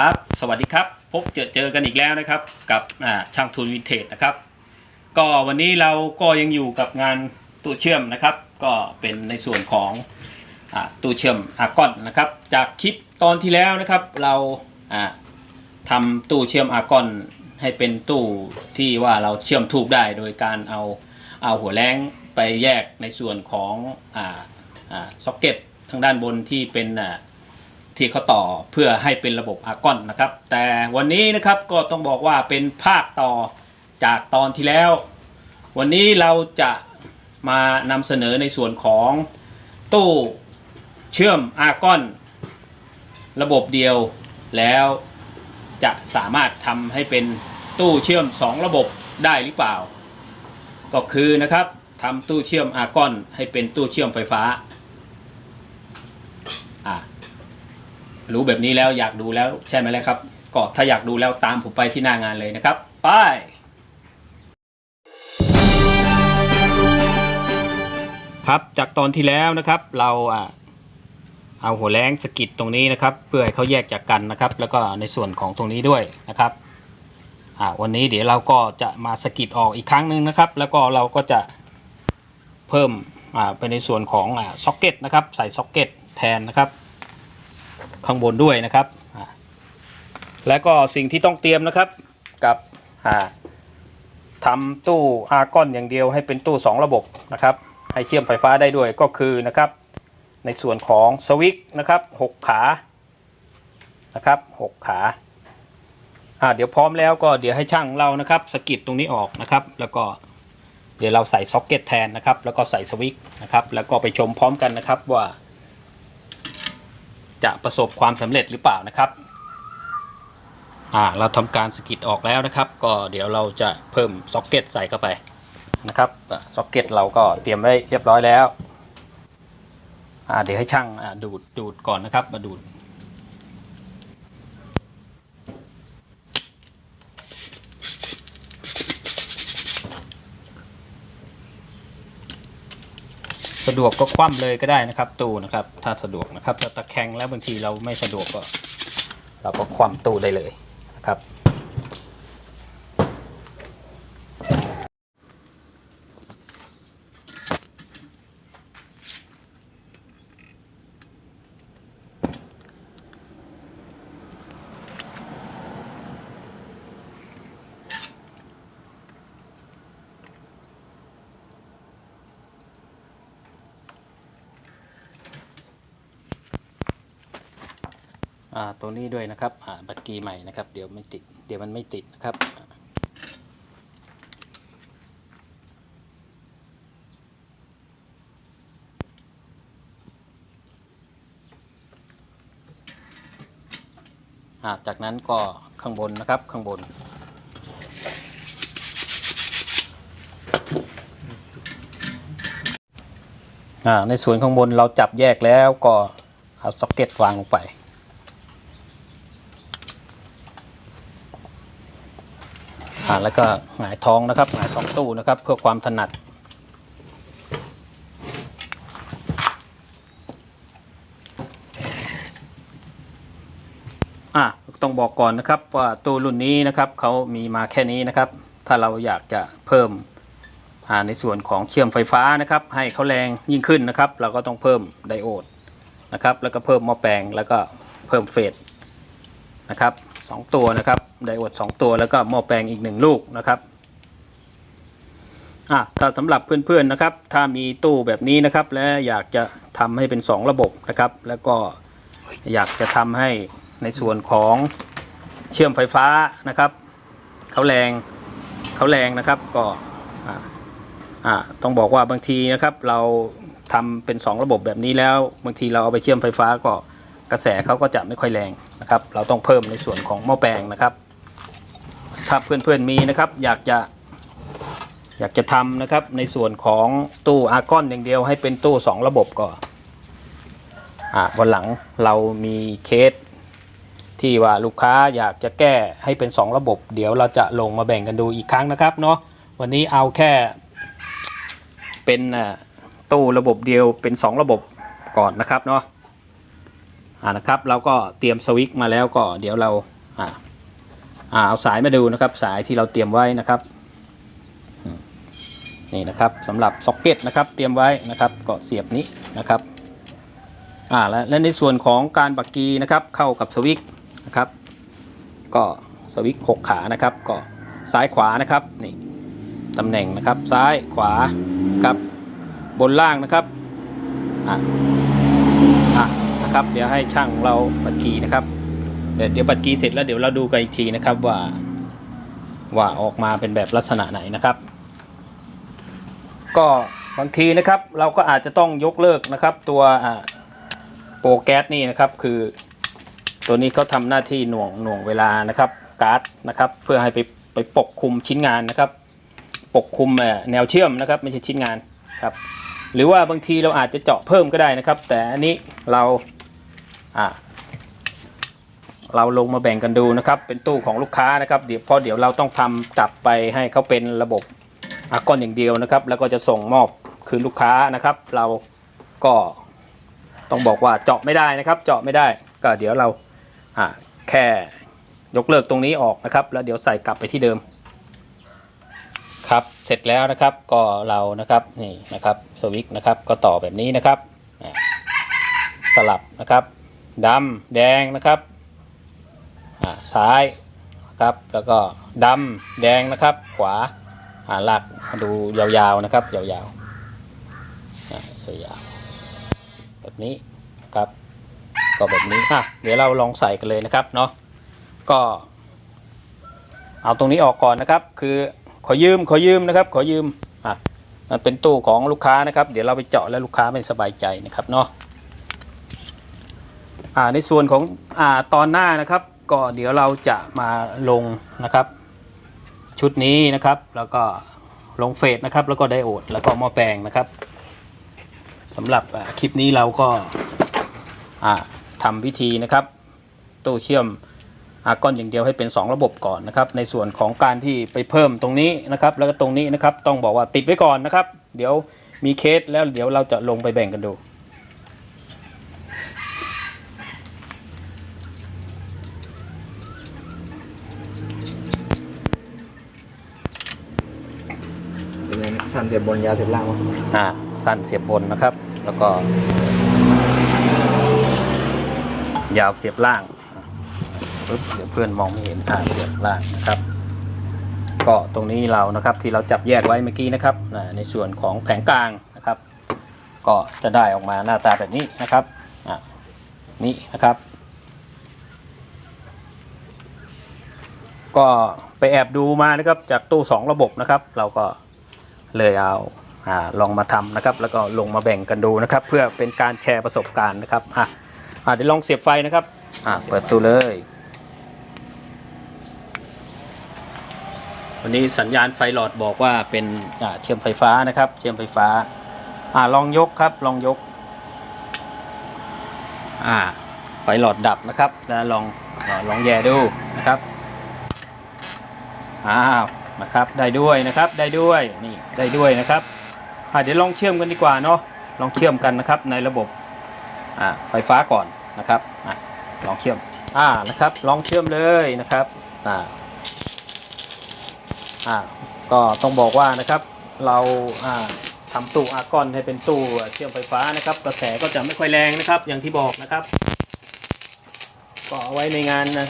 ครับ สวัสดีครับ พบเจอเจอกันอีกแล้วนะครับ กับช่างทุนวินเทจนะครับ ก็วันนี้เราก็ยังอยู่กับงานตู้เชื่อมนะครับ ก็เป็นในส่วนของอตู้เชื่อมอากอนนะครับ จากคลิปตอนที่แล้วนะครับ เราอ่าทำตู้เชื่อมอากอนให้เป็นตู้ที่ว่าเราเชื่อมทูบได้โดยการเอาเอาหัวแรงไปแยกในส่วนของอ่าอ่าซ็อกเก็ตทางด้านบนที่เป็นอ่า ที่เขาต่อเพื่อให้เป็นระบบอากอนนะครับ แต่วันนี้นะครับก็ต้องบอกว่าเป็นภาคต่อจากตอนที่แล้ว วันนี้เราจะมานำเสนอในส่วนของตู้เชื่อมอากอน ระบบเดียวแล้วจะสามารถทำให้เป็นตู้เชื่อม 2 ระบบได้หรือเปล่า ก็คือนะครับทำตู้เชื่อมอากอนให้เป็นตู้เชื่อมไฟฟ้าอ่า รู้แบบนี้แล้วอยากดูแล้วใช่ไหมล่ะครับ ก็ถ้าอยากดูแล้วตามผมไปที่หน้างานเลยนะครับ ไปครับจากตอนที่แล้วนะครับเราเอาหัวแรงสกิดตรงนี้นะครับ เพื่อให้เขาแยกจากกันนะครับ แล้วก็ในส่วนของตรงนี้ด้วยนะครับวันนี้เดี๋ยวเราก็จะมาสกิดออกอีกครั้งหนึ่งนะครับ แล้วก็เราก็จะเพิ่มไปในส่วนของอซ็อกเก็ตนะครับ ใส่ซ็อกเก็ตแทนนะครับ ข้างบนด้วยนะครับ และก็สิ่งที่ต้องเตรียมนะครับกับอ่าทำตู้อาร์กอนอย่างเดียวให้เป็นตู้ 2 ระบบนะครับ ให้เชื่อมไฟฟ้าได้ด้วยก็คือนะครับ ในส่วนของสวิตช์นะครับ 6 ขานะครับ 6 ขาอ่าเดี๋ยวพร้อมแล้วก็เดี๋ยวให้ช่างเรานะครับสกิดตรงนี้ออกนะครับ แล้วก็เดี๋ยวเราใส่ซ็อกเก็ตแทนนะครับ แล้วก็ใส่สวิตช์นะครับ แล้วก็ไปชมพร้อมกันนะครับว่า จะประสบความสำเร็จหรือเปล่านะครับอ่าเราทำการสกิดออกแล้วนะครับ ก็เดี๋ยวเราจะเพิ่มซ็อกเก็ตใส่เข้าไปนะครับซ็อกเก็ตเราก็เตรียมไว้เรียบร้อยแล้วอ่าเดี๋ยวให้ช่างอ่าดูดดูดก่อนนะครับมาดูดะดวกก็คว่ำเลยก็ได้นะครับ ตู้นะครับ ถ้าสะดวกนะครับถ้าตะแคงแล้วบางทีเราไม่สะดวกก็ เราก็คว่ำตู้ได้เลยนะครับ ตัวนี้ด้วยนะครับอ่าบัตรกีใหม่นะครับ เดี๋ยวไม่ติด เดี๋ยวมันไม่ติดนะครับอ่าจากนั้นก็ข้างบนนะครับข้างบนอ่าในส่วนข้างบนเราจับแยกแล้วก็เอาซ็อกเก็ตวางลงไป อ่าแล้วก็หงายท้องนะครับหงายท้องตู้นะครับ เพื่อความถนัด อะต้องบอกก่อนนะครับว่าตู้รุ่นนี้นะครับเขามีมาแค่นี้นะครับ ถ้าเราอยากจะเพิ่มอ่าในส่วนของเชื่อมไฟฟ้านะครับ ให้เขาแรงยิ่งขึ้นนะครับ เราก็ต้องเพิ่มไดโอดนะครับ แล้วก็เพิ่มหม้อแปลงแล้วก็เพิ่มเฟสนะครับ สองตัวนะครับไดโอดสองตัวแล้วก็หม้อแปลงอีกหนึ่งลูกนะครับอะถ้าสำหรับเพื่อนๆนะครับ ถ้ามีตู้แบบนี้นะครับ และอยากจะทำให้เป็น 2 ระบบนะครับ แล้วก็อยากจะทำให้ในส่วนของเชื่อมไฟฟ้านะครับเขาแรงเขาแรงนะครับก็อ่าอ่าต้องบอกว่าบางทีนะครับ เราทำเป็น 2 ระบบแบบนี้แล้ว บางทีเราเอาไปเชื่อมไฟฟ้าก็ กระแสเขาก็จะไม่ค่อยแรงนะครับ เราต้องเพิ่มในส่วนของหม้อแปลงนะครับ ถ้าเพื่อนๆมีนะครับ อยากจะอยากจะทำนะครับในส่วนของตู้อาร์กอนอย่างเดียวให้เป็นตู้ 2 ระบบก็อ่าวันหลังเรามีเคสที่ว่าลูกค้าอยากจะแก้ให้เป็น 2 ระบบ เดี๋ยวเราจะลงมาแบ่งกันดูอีกครั้งนะครับเนาะวันนี้เอาแค่เป็นตู้ระบบเดียวเป็น 2 ระบบก่อนนะครับเนาะ อ่านะครับเราก็เตรียมสวิตช์มาแล้วก็เดี๋ยวเราอ่าอ่าเอาสายมาดูนะครับ สายที่เราเตรียมไว้นะครับนี่นะครับสำหรับซ็อกเก็ตนะครับเตรียมไว้นะครับก็เสียบนี้นะครับอ่าและและในส่วนของการบักกีนะครับเข้ากับสวิตช์นะครับ ก็สวิตช์หกขานะครับ ก็ซ้ายขวานะครับนี่ตำแหน่งนะครับซ้ายขวาครับบนล่างนะครับอะอะ นะครับ เดี๋ยวให้ช่างเราบัดกีนะครับเดี๋ยวเดี๋ยวบัดกีเสร็จแล้วเดี๋ยวเราดูกันอีกทีนะครับว่าว่าออกมาเป็นแบบลักษณะไหนนะครับ ก็บางทีนะครับเราก็อาจจะต้องยกเลิกนะครับ ตัวโปรแก๊สนี่นะครับ คือตัวนี้เขาทำหน้าที่หน่วงหน่วงเวลานะครับการ์ดนะครับ เพื่อให้ไปไปปกคลุมชิ้นงานนะครับ ปกคลุมแนวเชื่อมนะครับ ไม่ใช่ชิ้นงานครับ หรือว่าบางทีเราอาจจะเจาะเพิ่มก็ได้นะครับ แต่อันนี้เรา อ่าเราลงมาแบ่งกันดูนะครับ เป็นตู้ของลูกค้านะครับเดี๋ยวพราะเดี๋ยวเราต้องทำกลับไปให้เขาเป็นระบบอากอนอย่างเดียวนะครับ แล้วก็จะส่งมอบคืนลูกค้านะครับ เราก็ต้องบอกว่าเจาะไม่ได้นะครับ เจาะไม่ได้ก็เดี๋ยวเราอ่าแค่ยกเลิกตรงนี้ออกนะครับ แล้วเดี๋ยวใส่กลับไปที่เดิม ครับเสร็จแล้วนะครับก็เรานะครับนี่นะครับสวิตช์นะครับก็ต่อแบบนี้นะครับสลับนะครับ ดำแดงนะครับซ้ายครับแล้วก็ดำแดงนะครับ ขวาอ่าลากมาดูยาวๆนะครับยาวๆอ่ายาวๆแบบนี้ครับ ก็แบบนี้อะเดี๋ยวเราลองใส่กันเลยนะครับเนาะก็ เอาตรงนี้ออกก่อนนะครับ คือขอยืมขอยืมนะครับ ขอยืมอะมันเป็นตู้ของลูกค้านะครับ เดี๋ยวเราไปเจาะแล้วลูกค้าไม่สบายใจนะครับเนาะ ในส่วนของอตอนหน้านะครับ ก็เดี๋ยวเราจะมาลงนะครับ ชุดนี้นะครับ แล้วก็ลงเฟสนะครับ แล้วก็ไดโอด แล้วก็หม้อแปลงนะครับสำหรับคลิปนี้เราก็ทำวิธีนะครับตู้เชื่อมอากอนอย่างเดียวให้เป็น 2 ระบบก่อนนะครับ ในส่วนของการที่ไปเพิ่มตรงนี้นะครับ แล้วก็ตรงนี้นะครับ ต้องบอกว่าติดไว้ก่อนนะครับ เดี๋ยวมีเคสแล้วเดี๋ยวเราจะลงไปแบ่งกันดู เป็ นเสียบบนยาวเสียบล่างวะอ่าสั้นเสียบบนนะครับ แล้วก็ ยาวเสียบล่างปึ๊บเดี๋ยวเพื่อนมองไม่เห็นอ่าเสียบล่างนะครับ ก็ตรงนี้เรานะครับที่เราจับแยกไว้เมื่อกี้นะครับในส่วนของแผงกลางนะครับ ก็จะได้ออกมาหน้าตาแบบนี้นะครับอ่านี่นะครับก็ไปแอบดูมานะครับจากตู้ 2 ระบบนะครับ เราก็ เลยเอาอ่าลองมาทำนะครับ แล้วก็ลงมาแบ่งกันดูนะครับ เพื่อเป็นการแชร์ประสบการณ์นะครับอะอะเดี๋ยวลองเสียบไฟนะครับอะเปิดตู้เลย วันนี้สัญญาณไฟหลอดบอกว่าเป็นอ่าเชื่อมไฟฟ้านะครับ เชื่อมไฟฟ้าอ่าลองยกครับลองยกอ่าไฟหลอดดับนะครับแล้วลองอ่าลองแย่ดูนะครับอ้าว นะครับได้ด้วยนะครับได้ด้วยนี่ได้ด้วยนะครับอ่าเดี๋ยวลองเชื่อมกันดีกว่าเนาะลองเชื่อมกันนะครับในระบบไฟฟ้าก่อนนะครับอลองเชื่อมอ่านะครับลองเชื่อมเลยนะครับอ่าอ่าก็ต้องบอกว่านะครับเราอ่าทำตู้อากอนให้เป็นตู้เชื่อมไฟฟ้านะครับ กระแสก็จะไม่ค่อยแรงนะครับ อย่างที่บอกนะครับ ก็เอาไว้ในงานนะ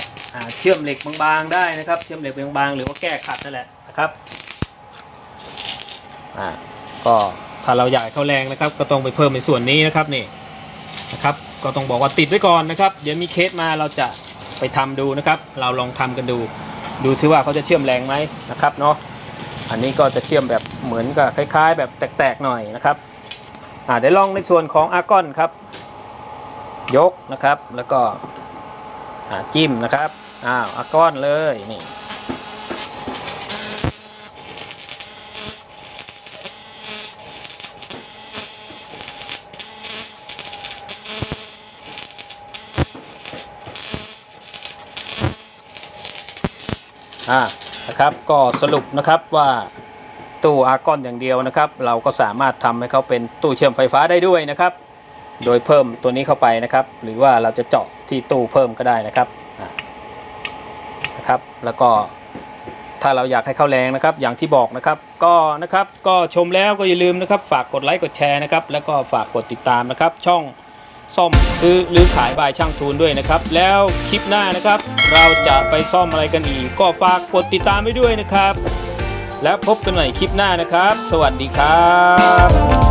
เชื่อมเหล็กบางๆได้นะครับ เชื่อมเหล็กบางๆหรือว่าแก้ขัดนั่นแหละ ครับอ่าก็ถ้าเราอยากให้าแรงนะครับ ก็ต้องไปเพิ่มในส่วนนี้นะครับนี่นะครับก็ต้องบอกว่าติดไว้ก่อนนะครับ เดี๋ยวมีเคสมาเราจะไปทำดูนะครับ เราลองทำกันดู ดูที่ว่าเขาจะเชื่อมแรงไหมนะครับเนาะอันนี้ก็จะเชื่อมแบบเหมือนกับคล้าย ๆ แบบแตกๆหน่อยนะครับอ่าเดี๋ยวลองในส่วนของอาร์กอนครับ ยกนะครับแล้วก็อ่าจิ้มนะครับอ้าวอาร์กอนเลยนี่ อ่านะครับก็สรุปนะครับว่าตู้อาร์กอนอย่างเดียวนะครับ เราก็สามารถทำให้เขาเป็นตู้เชื่อมไฟฟ้าได้ด้วยนะครับ โดยเพิ่มตัวนี้เข้าไปนะครับ หรือว่าเราจะเจาะที่ตู้เพิ่มก็ได้นะครับนะครับ แล้วก็ถ้าเราอยากให้เข้าแรงนะครับ อย่างที่บอกนะครับ ก็นะครับก็ชมแล้วก็อย่าลืมนะครับ ฝากกดไลค์กดแชร์นะครับ แล้วก็ฝากกดติดตามนะครับ ช่อง ซ่อมซื้อหรือขายบายช่างทูนด้วยนะครับ แล้วคลิปหน้านะครับ เราจะไปซ่อมอะไรกันอีก ก็ฝากกดติดตามไปด้วยนะครับ แล้วพบกันใหม่คลิปหน้านะครับ สวัสดีครับ